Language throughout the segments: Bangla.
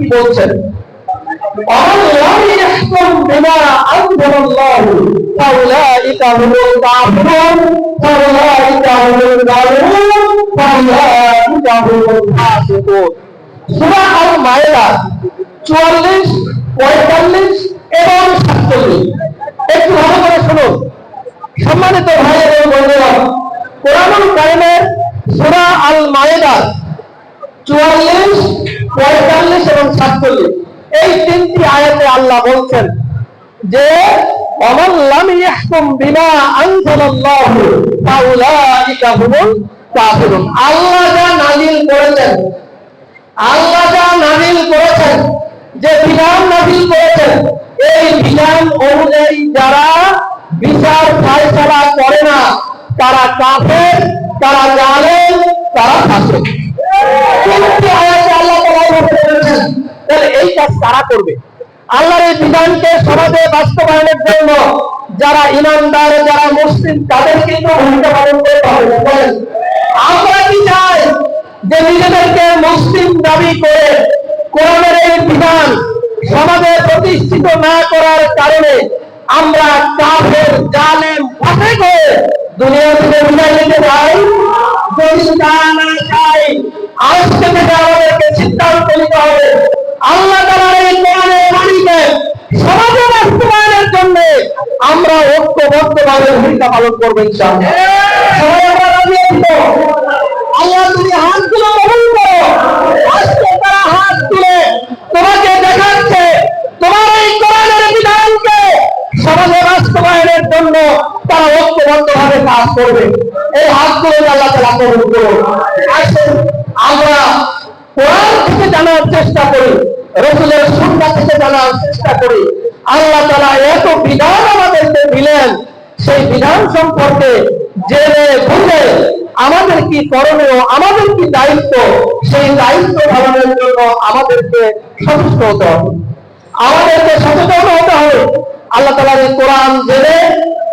কি বলছেন? চুয়াল্লিশ, পঁয়তাল্লিশ এবং সাতচল্লিশ। একটু ভালো করে শুনুন। সম্মানিত ভাইয়ের বন্ধুরা কোরআন কারিমের সুরা আল মায়েদা চুয়াল্লিশ পঁয়তাল্লিশ এবং সাতচল্লিশ। এই তিনটি আয়াতে আল্লাহ বলছেন যে আল্লাহ যা নাজিল করেছেন, আল্লাহ যা নাজিল করেছেন, যে বিধান নাজিল করেছেন, এই বিধান অনুযায়ী যারা বিচার ফায়সালা করে না, তারা কাফের, তারা জালেম, তারা ফাসিক। কাজ কারা করবে। আল্লাহর এই বিধানকে সমাজে বাস্তবায়নের জন্য যারা ইমানদার, যারা মুসলিম, তাদের কিন্তু ভূমিকা পালন করতে হবে। আমরা কি চাই যে নিজেদেরকে মুসলিম দাবি করে কোরআনের এই বিধান সমাজে প্রতিষ্ঠিত না করার কারণে আমরা কাফের, জালেম ফাঁসে হয়ে দুনিয়া থেকে বিদায় নিতে চাই? যদি তা না চাই আজকে থেকে আমাদেরকে সিদ্ধান্ত নিতে হবে আল্লাহ তাআলার এই কোরআনের বাণীকে সমাজে বাস্তবায়নের জন্য আমরা ঐক্যবদ্ধভাবে ভূমিকা পালন করব ইনশাআল্লাহ। সবাই আমরা রাজি আছি আল্লাহ তুমি হাত তুলে, কবুল করো। আজকে তারা হাত তুলে তোমাকে দেখাচ্ছে, তোমার এই কোরআনের বিধানকে। সমাজে বাস্তবায়নের জন্য তারা ঐক্যবদ্ধভাবে কাজ করবে। এই হাতগুলো আল্লাহ তালা কবুল করুন। আসুন জানার চেষ্টা করি, রসুলের সুন্না থেকে জানার চেষ্টা করি। আল্লাহ তালা এত বিধান সেই বিধান সম্পর্কে জেনে বুঝে আমাদের কি করণীয়, আমাদের কি দায়িত্ব, সেই দায়িত্ব পালনের জন্য আমাদেরকে সচেষ্ট হতে হবে। আমাদেরকে সচেতন হতে হবে। আল্লাহ তালার কোরআন জেনে,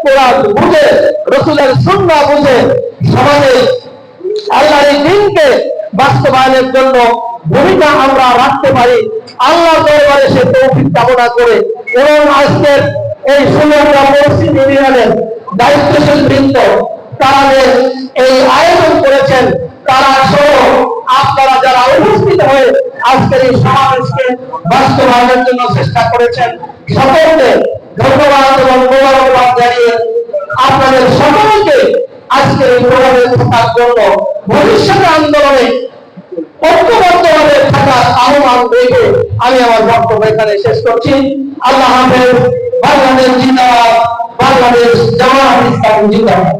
কোরআন বুঝে, রসুলের সুন্না বুঝে সমাজে আল্লাহর এই দিনকে বাস্তবায়নের জন্য ভূমিকা আমরা রাখতে পারি। আল্লাহ দরবারে সে তৌফিক কামনা করে এবং আজকের এই সুন্দরতা মসজিদ ইউনিয়নের দায়িত্বশীল বৃন্দ, তারা এই আয়োজন করেছেন, তারা সহ আপনারা যারা উপস্থিত হয়ে আজকের এই সমাবেশকে বাস্তবায়নের জন্য চেষ্টা করেছেন, সকলকে ধন্যবাদ এবং জানিয়ে আপনাদের সকলকে আজকের এই থাকার জন্য ভবিষ্যতে আন্দোলনে রেখে আমি আমার বক্তব্য এখানে শেষ করছি। আল্লাহ হাফেজ বাংলাদেশ জিন্দাবাদ বাংলাদেশ জামাত জিন্দাবাদ।